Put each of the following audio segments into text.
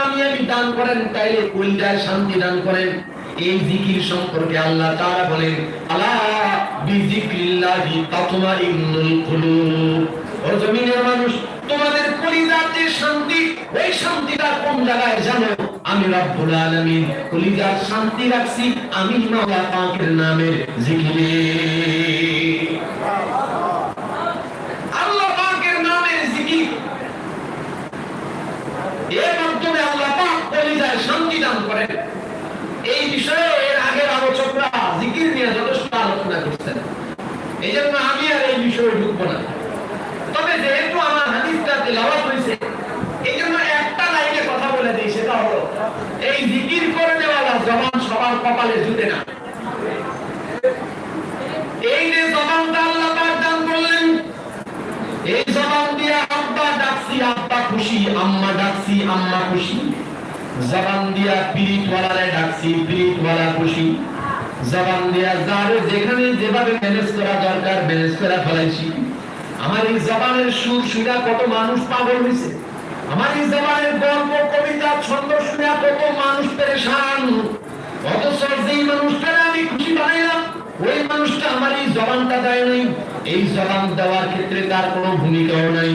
কামিয়াবি দান করেন, তাইলে কলিজায় শান্তি দান করেন। এই জিকির সম্পর্কে আল্লাহ তাআলা বলেন, আলা বিজিক্রিল্লাহি তাতমাইন্নুল কুলুব। ও জমিনের মানুষ, তোমাদের কলিজার যে শান্তি, ওই শান্তিটা কোন জায়গায় জানো? আমি রব্বুল আলামিন কলিজার শান্তি রাখছি, আমি মাওলা পাকের নামের জিকিরে। আল্লাহ পাকের নামের জিকির। মাধ্যমে আল্লাহ শান্তি দান করেন। এই বিষয়ে এর আগের আলোচকরা জিকির নিয়ে যথেষ্ট আলোচনা করছেন। এই জন্য আমি আর এই বিষয়ে ঢুকবো না। তবে যেহেতু আমার হাদিসটা তেলাওয়াত হয়েছে এই জন্য একটা লাইনে কথা বলে দিই, সেটা হলো, এই জিকির করে দেওয়ালা জবান সবার কপালে জুটে না। এই যে জবানটা আল্লাহ পাক দান করলেন, এই জবান দিয়ে আব্বা ডাকছি, আব্বা খুশি, আম্মা ডাকছি। আম্মা খুশি। জবান দিয়া পিরিত ওয়ালারে ডাকছি পিরিত ওয়ালা খুশি। জবান দিয়া যারে যেখানে যেভাবে ম্যানেজ করা দরকার ম্যানেজ করা ফেলাইছি। আমার এই জবানের সুর কত মানুষ পাগল হয়েছে আমার এই জবানের গল্প, কবিতা, ছন্দ কত মানুষ পেরেশান। অথচ যেই মানুষটারে আমি খুশি বানাইলাম, ওই মানুষটা আমার এই জবানটা দেয় নাই। এই জবান দেওয়ার ক্ষেত্রে তার কোনো ভূমিকাও নাই।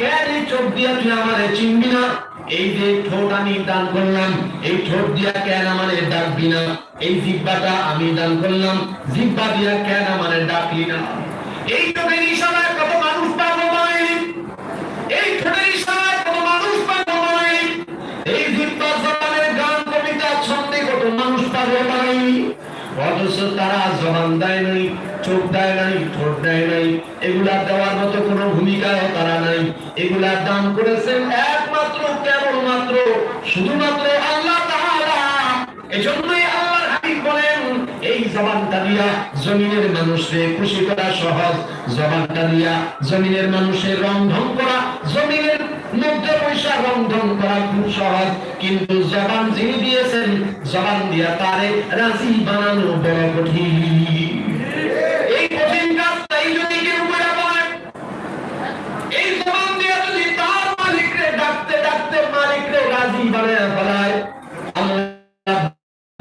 কেন চোখ দিয়া তুই আমারে চিনবি না? এই যে ঠোঁট আমি দান করলাম, এই ঠোঁট দিয়া কেন আমারে ডাকবি না? এই জিব্বাটা আমি দান করলাম, জিব্বা দিয়া কেন আমারে ডাকলি না? এই চোখের ইশারায় কত মানুষ পাগল বানাইলি এই ঠোঁটের ইশারায় কত মানুষ পাগল বানাইলি এই জিব্বা জবানের গান কবিতা ছন্দে কত মানুষ পাগল বানাইলি অথচ তারা জবান দেয় নাই, চোখ দেয় নাই, ঠোঁট দেয় নাই, এগুলা দেওয়ার মতো কোনো ভূমিকাও তারা নাই। এগুলা দান করেছেন একমাত্র, কেবলমাত্র, শুধুমাত্র আল্লাহ এজন্যই আল্লাহর হাবিব বলেন, এই জবানটা দিয়া জমিনের মানুষকে খুশি করা সহজ। জবানটা দিয়া জমিনের মানুষের রং ঢং করা, জমিনের মধ্যে পয়সা রং ঢং করা খুব সহজ। কিন্তু জবান যিনি দিয়েছেন, জবান দিয়া তারে রাজি বানানো বড় কঠিন।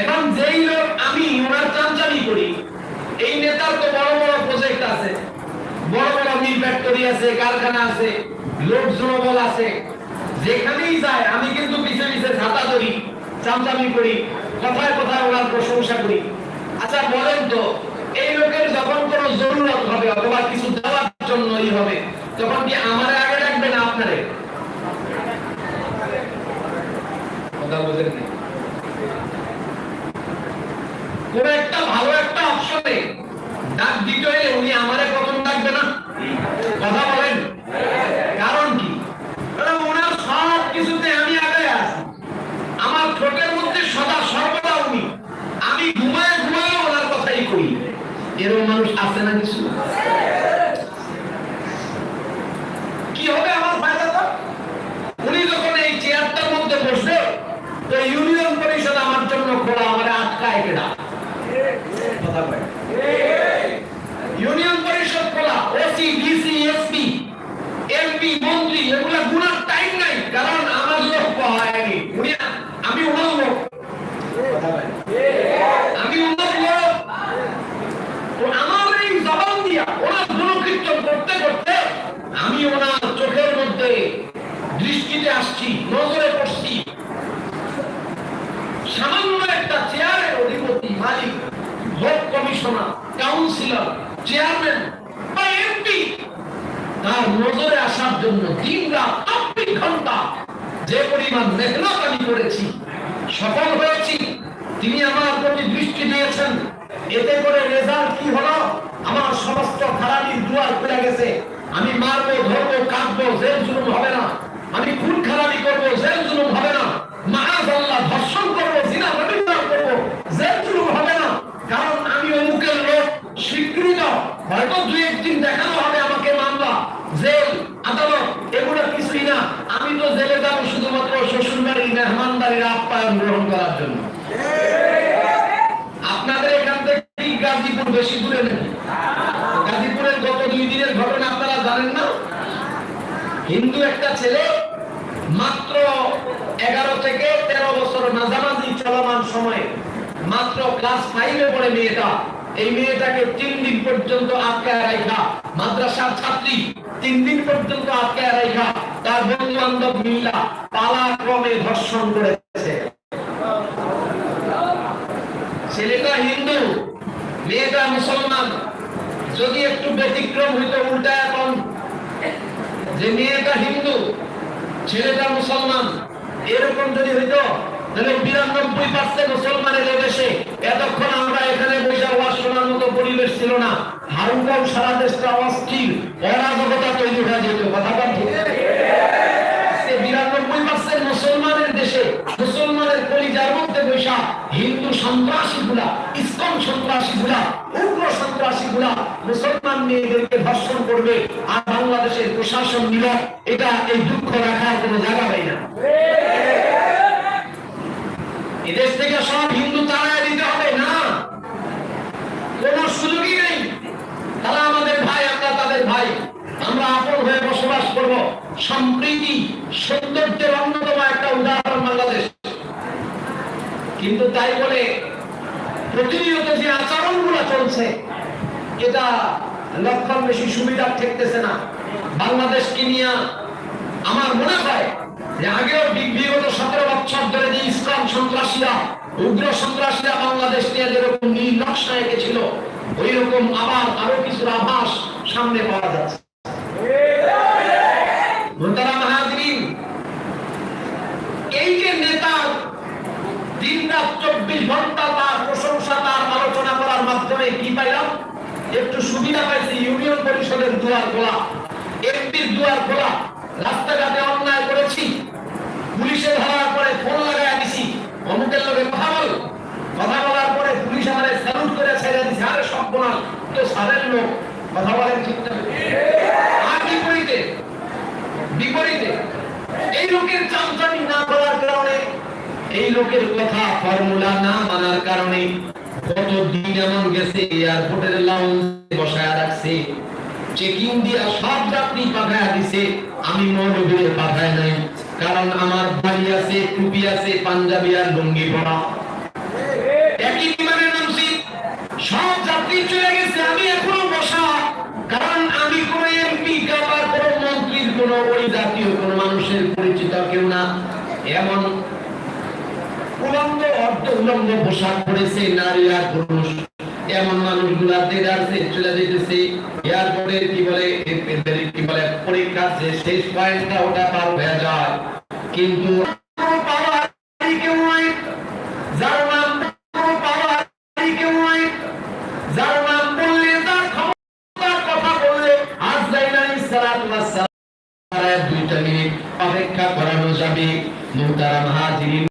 এখন যেই লোক আমি, ওনার চামচামি করি। এই নেতার তো বড় বড় প্রজেক্ট আছে। বড় বড় মিল ফ্যাক্টরি আছে, কারখানা আছে লোক জনবল আছে। যেখানেই যায়, আমি কিন্তু পিছে পিছে ছাতা ধরি, চামচামি করি, কথায় কথায় ওনার প্রশংসা করি। আচ্ছা বলেন তো, এই লোকের যখন কোনো জরুরত হবে অথবা কিছু দেওয়ার জন্যই হবে, তখন কি আমার আগে রাখবে না আপনারে? কথা বোঝেন নাই কোন একটা ভালো একটা অপশনে ডাক দিতে হইলে উনি আমারে প্রথম ডাকবে না। কথা বলেন। কারণ কি? ওনার সব কিছুতে আমি আগে আছি। আমার ঠোঁটের মধ্যে সদা সর্বদা উনি। আমি ঘুমায় ঘুমায় ওনার কথাই করি এরকম মানুষ আছে না কিছু কি হবে আমার ফায়দাটা উনি যখন এই চেয়ারটার মধ্যে বসবে তো ইউনিয়ন পরিষদ আমার জন্য খোলা আমার আটকায় কেনা কথা কয় ইউনিয়ন পরিষদ খোলা ওসি ডিসি এসপি এমপি মন্ত্রী এগুলা গুনার টাইম নাই কারণ আমার লোক হয়নি উনি আমি ওনার লোক কথা কয় আমি ওনার লোক তো আমার এই জবান দিয়া ওনার গুণকীর্তন করতে করতে আমি ওনার চোখের মধ্যে ইউনিভার্সিটিতে আসছি নজরে পড়ছি সামান্য একটা চেয়ারের অধিপতি কমিশনার, কাউন্সিলর, চেয়ারম্যান বা এমপি, তার নজরে আসার জন্য দিন রাত চব্বিশ ঘণ্টা যে পরিমাণ মেহনত আমি করেছি, সফল হয়েছি, তিনি আমার প্রতি দৃষ্টি দিয়েছেন। এতে করে রেজাল্ট কি হলো? আমার সমস্ত খারাপির দুয়ার খুলে গেছে। আমি মারবো, ধরবো, কাঁদবো, জেল জুলুম হবে না। আমি খুন খারাপি করব, জেল জুলুম হবে না মাহাজ আল্লাহ ধর্ষণ করব জিনা রবীন্দ্র করব জেল জুলুম হবে না কারণ আমি অমুকের লোক স্বীকৃত হয়তো দুই একদিন দেখানো হবে আমাকে মামলা জেল আদালত এগুলো কিছুই না আমি তো জেলে যাব শুধুমাত্র শ্বশুর বাড়ির মেহমানদারির আপ্যায়ন গ্রহণ করার জন্য আপনাদের এখান থেকে কি গাজীপুর বেশি দূরে নেই গাজীপুরের গত দুই দিনের ঘটনা আপনারা জানেন না হিন্দু একটা ছেলে মাত্র এগারো থেকে তেরো বছর মাঝামাঝি চলমান সময়ে মাত্র ক্লাস ফাইভে পড়ে মেয়েটা। এই মেয়েটাকে তিন দিন পর্যন্ত আটকায় রাখা। মাদ্রাসার ছাত্রী তিন দিন পর্যন্ত আটকায় রাখা। তার বন্ধু বান্ধব মিল্লা পালাক্রমে ধর্ষণ করেছে। ছেলেটা হিন্দু, মেয়েটা মুসলমান। যদি একটু ব্যতিক্রম হইতো উল্টা এখন যে মেয়েটা হিন্দু, ছেলেটা মুসলমান, এরকম যদি হইতো, তাহলে বিরানব্বই পার্সেন্ট মুসলমানের দেশে এতক্ষণ আমরা এখানে বসে আওয়াজ শোনার মতো পরিবেশ ছিল না। হারুকাও সারা দেশটা অস্থির, অরাজকতা তৈরি হয়ে যেত। কথা বলছি বিরানব্বই পার্সেন্ট মুসলমানের দেশে মুসলমানের কলিজার মধ্যে বৈশা হিন্দু সন্ত্রাসী গুলা ইসকন সন্ত্রাসী গুলা উগ্র সন্ত্রাসী গুলা মুসলমান মেয়েদেরকে ধর্ষণ করবে আর বাংলাদেশের প্রশাসন নিল, এটা এই দুঃখ রাখার কোনো জায়গা পাই না। এদেশ থেকে সব হিন্দু তাড়ায় দিতে হবে না। কোন সুযোগই নেই। তারা আমাদের ভাই, আমরা তাদের ভাই। আমরা আপন হয়ে বসবাস করব। সম্প্রীতি, সৌন্দর্যের অন্যতম একটা উদাহরণ বাংলাদেশ। কিন্তু তাই বলে প্রতিনিয়ত যে আচরণগুলো চলছে, এটা লক্ষণ বেশি সুবিধা ঠেকতেছে না। বাংলাদেশকে নিয়ে আমার মনে হয় যে আগেও বিগত সতেরো বছর ধরে যে ইসলাম সন্ত্রাসীরা, উগ্র সন্ত্রাসীরা বাংলাদেশ নিয়ে যেরকম নীল নকশা এঁকেছিল ওই রকম আবার আরও কিছু আভাস সামনে পাওয়া যাচ্ছে। এই যে নেতার দিন রাত চব্বিশ ঘণ্টা তার প্রশংসা, তার আলোচনা করার মাধ্যমে কি পাইলাম? একটু সুবিধা পাইছি, ইউনিয়ন পরিষদের দুয়ার খোলা। এমপির দুয়ার খোলা। রাস্তাঘাটে অন্যায় করেছি। পুলিশে ধরার পরে ফোন লাগাই দিছি। অমুকের লোকে কথা বল। কথা বলার পরে পুলিশ আমাদের স্যালুট করে ছেড়ে দিছে। আরে না তো সারের লোক। কথা বলেন ঠিক না। আর বিপরীতে বিপরীতে, এই লোকের চামচামি না করার কারণে এই লোকের কথা ফর্মুলা না মানার কারণে কত দিন এমন গেছে এয়ারপোর্টের লাউঞ্জে বসায় রাখছে। চেকিং দিয়া সব যাত্রী পাঠায় দিছে। আমি মৌলবীরে পাঠায় নাই, কারণ আমার ভাই আছে, টুপি আছে, পাঞ্জাবি আর লুঙ্গি পরা। একই বিমানের নামছি সব যাত্রী চলে গেছে, আমি এখনও বসা। কারণ আমি কোন এমপি কাবার কোন মন্ত্রীর, কোন ওই জাতীয়, কোন মানুষের পরিচিত কেউ না। এমন উলঙ্গ অর্ধ পোশাক পরেছে, নারী আর পুরুষ। এমন মানুষগুলা দেদারসে চলে যেতেছে এয়ারপোর্টের কি বলে কি বলে পরীক্ষার শেষ পয়েন্টটা ওটা পার হয়ে যায়। কিন্তু অপেক্ষা করানো যাবে। মুহতারাম হাজিরিন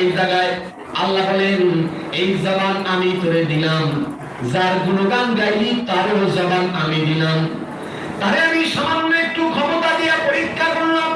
এই জায়গায় আল্লাহ বলেন, এই জবান আমি তোরে দিলাম। যার গুণগান গাইলি, তারও জবান আমি দিলাম। তারে আমি সামান্য একটু ক্ষমতা দিয়ে পরীক্ষা করলাম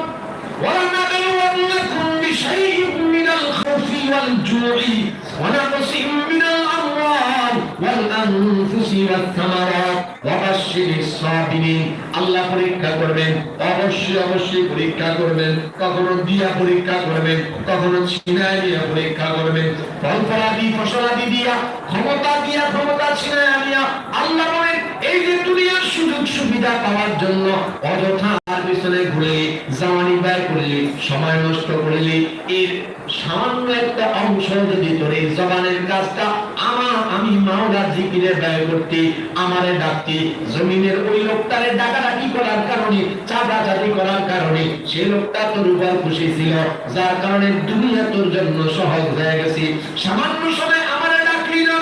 ওয়ালা নাদালু আন্নাকুম বিশাইইন মিনাল খাউফি ওয়াল জুই। وَنَقْصٍ مِّنَ الْأَمْوَالِ وَالْأَنفُسِ وَالثَّمَرَاتِ وَبَشِّرِ الصَّابِرِينَ আল্লাহ পরীক্ষা করবেন অবশ্যই অবশ্যই পরীক্ষা করবেন কখনো দিয়া পরীক্ষা করবেন কখনো ছিনায় দিয়া পরীক্ষা করবেন ফল ফলাদি ফসলাদি দিয়া ক্ষমতা দিয়া ক্ষমতা ছিনায় আনিয়া আল্লাহ বলেন এই যে দুনিয়ার সুযোগ সুবিধা পাওয়ার জন্য অযথা পিছনে ঘুরে জামানি ব্যয় করলি, সময় নষ্ট করলি। এর সামান্য একটা অংশ যদি তোর এই জবানের কাজটা আমার, আমি মাওলার জিকিরে ব্যয় করতে, আমারে ডাকতে, জমিনের ওই লোকটারে ডাকাডাকি করার কারণে, চাঁদাচাঁদি করার কারণে সেই লোকটা তোর উপর খুশি ছিল, যার কারণে দুনিয়া তোর জন্য সহজ হয়ে গেছে। সামান্য সময় আমারে ডাকলি না।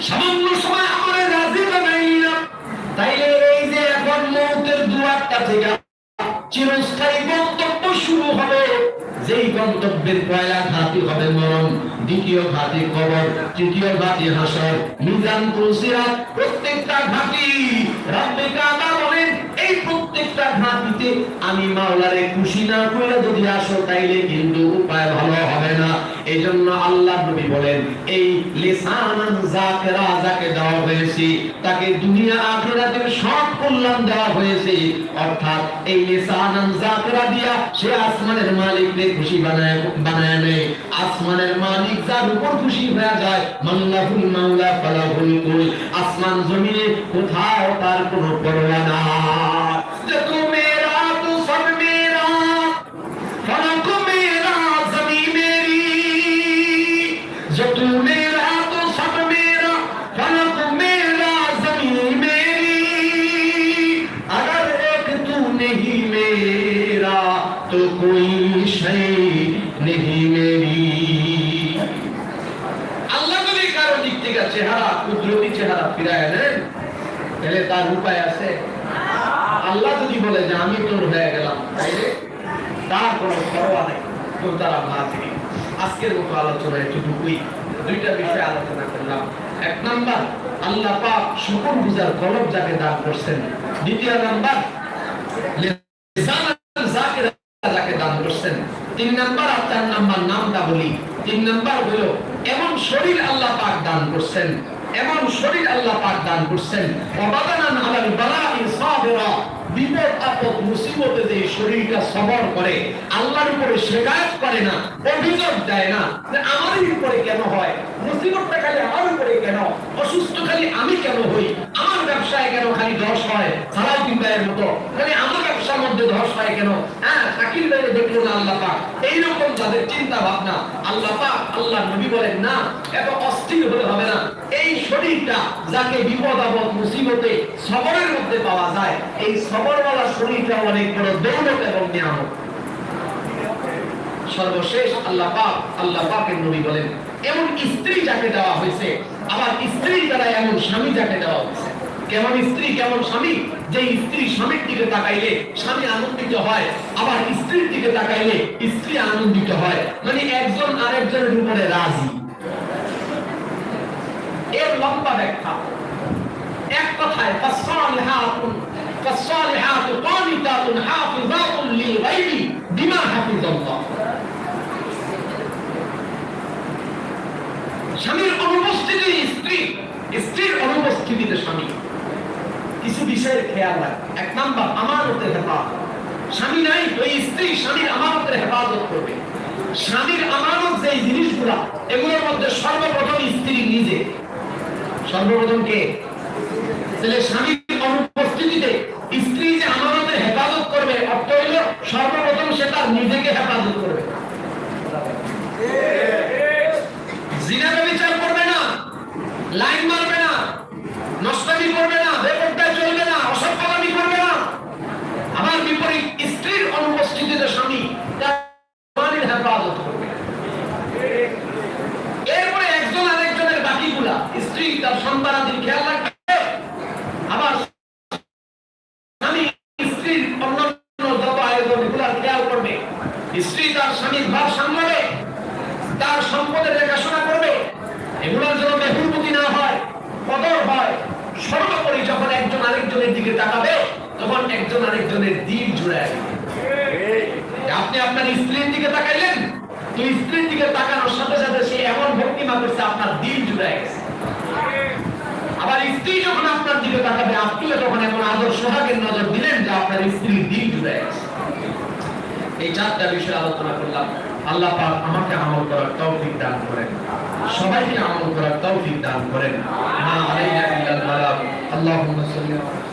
সামান্য সময় আমারে রাজি বানাইলি না। তাইলে দুয়ারটা থেকে চিরস্থায়ী গন্তব্য শুরু হবে। যেই গন্তব্যের পয়লা ঘাতি হবে মরণ, দ্বিতীয় ঘাতি কবর, তৃতীয় ঘাতি হাসর। মিজান প্রত্যেকটা রাব্বে কাবা বলেন, এই প্রত্যেকটা ঘাটিতে আমি মাওলারে খুশি না করে যদি আসো তাইলে কিন্তু উপায় ভালো হবে না। এই জন্য আল্লাহ নবী বলেন, এই যাকে দেওয়া হয়েছে, তাকে দুনিয়া সব কল্যাণ দেওয়া হয়েছে। অর্থাৎ এই দিয়া সে আসমানের মালিককে খুশি বানায় বানায় নেয়। আসমানের মালিক যার উপর খুশি হয়ে যায়, মাল্লাহুল মাওলা ফালাহুল কুল। আসমান জমিনে কোথাও তার কোনো পরোয়া নাই। তার উপায় আছে? আল্লাহ যদি বলে যে আমি তোর হয়ে গেলাম, তাইলে তার কোনো পরোয়া নেই। তোর দ্বারা না থেকে আজকের মতো আলোচনা এতটুকুই। দুইটা বিষয়ে আলোচনা করলাম। এক নাম্বার, আল্লাহ পাক শুকর গুজার কলব যাকে দান করছেন। দ্বিতীয় নাম্বার তিন নাম্বার আর চার নাম্বার নামটা বলি। তিন নাম্বার হলো, এমন শরীর আল্লাহ পাক দান করছেন। এমন শরীর আল্লাহ পাক দান করছেন। ওয়াবাদানান আলাল বালাই সাবিরা বিপদ আপদ মুসিবতে যে শরীরটা সবর করে, আল্লাহর উপরে শেখায়ত করে না, অভিযোগ দেয় না আমারই উপরে কেন হয়, মুসিবতটা খালি আমার উপরে কেন, অসুস্থ খালি আমি কেন হই, আমার ব্যবসায় কেন খালি ধস হয় সালাউদ্দিন ভাইয়ের মতো, খালি আমার ব্যবসার মধ্যে ধস হয় কেন? হ্যাঁ শাকিল ভাইয়ে দেখল না আল্লাহ এইরকম যাদের চিন্তা ভাবনা আল্লাহ আল্লাহ নবী বলেন, না, এত অস্থির হলে হবে না। এই শরীরটা যাকে বিপদ আপদ মুসিবতে সবরের মধ্যে পাওয়া যায়, এই সবরওয়ালা শরীরটা অনেক বড় দৌলত এবং নিয়ামত। সর্বশেষ আল্লাহ পাক, আল্লাহ পাকের নবী বলেন, এমন স্ত্রী যাকে দেওয়া হয়েছে আবার স্ত্রী দ্বারা এমন স্বামী যাকে দেওয়া হয়েছে। কেমন স্ত্রী, কেমন স্বামী? যে স্ত্রী স্বামীর দিকে তাকাইলে স্বামী আনন্দিত হয়, আবার স্ত্রীর দিকে তাকাইলে স্ত্রী আনন্দিত হয়। মানে একজন আরেকজনের উপরে রাজি। এর লম্বা ব্যাখ্যা। এক কথায় ফাসসালিহাতু কানিতাতুন হাফিজাতুন লিল গায়বি বিমা হাফিজাল্লাহ স্বামীর অনুপস্থিতি স্ত্রী, স্ত্রীর অনুপস্থিতিতে স্বামী। কিছু বিষয়ের খেয়াল রাখ। এক নাম্বার আমানতের হেফাজত। স্বামী নাই তো স্ত্রী স্বামীর আমানতের হেফাজত করবে। স্বামীর আমানত যে জিনিসগুলা, এগুলোর মধ্যে সর্বপ্রথম স্ত্রী নিজে। সর্বপ্রথম কে? তাহলে স্বামীর অনুপস্থিতিতে স্ত্রী যে আমানতের হেফাজত করবে অর্থ হইল সর্বপ্রথম সে তার নিজেকে হেফাজত করবে জিনাবে বিচার করবে না লাইন মারবে না নষ্টামি করবে না বেপরদায় চলবে না অসভ্যতামি করবে না আবার বিপরীত স্ত্রীর অনুপস্থিতিতে স্বামী তার স্বামীর হেফাজত করবে এরপরে একজন আরেকজনের বাকিগুলা স্ত্রী তার সন্তানাদির খেয়াল রাখবে। স্ত্রী তার স্বামীর ভাব সামলাবে, তার সম্পদের দেখাশোনা করবে। এগুলোর জন্য বেহুরমতি না হয়, কদর হয়। সর্বোপরি যখন একজন আরেকজনের দিকে তাকাবে, তখন একজন আরেকজনের দিল জুড়ে আপনি আপনার স্ত্রীর দিকে তাকাইলেন, তো স্ত্রীর দিকে তাকানোর সাথে সাথে সে এমন ভক্তিমা করছে, আপনার দিল জুড়ে গেছে। আবার স্ত্রী যখন আপনার দিকে তাকাবে আপনিও তখন এমন আদর সোহাগের নজর দিলেন যে আপনার স্ত্রীর দিল জুড়ে গেছে এই চারটা বিষয়ে আলোচনা করলাম। আল্লাহ পাক আমাকে আমল করার তৌফিক দান করেন। সবাইকে আমল করার তৌফিক দান করেন। না আলাইনা ইল্লাল বালাগ। আল্লাহুম্মা সাল্লি আলা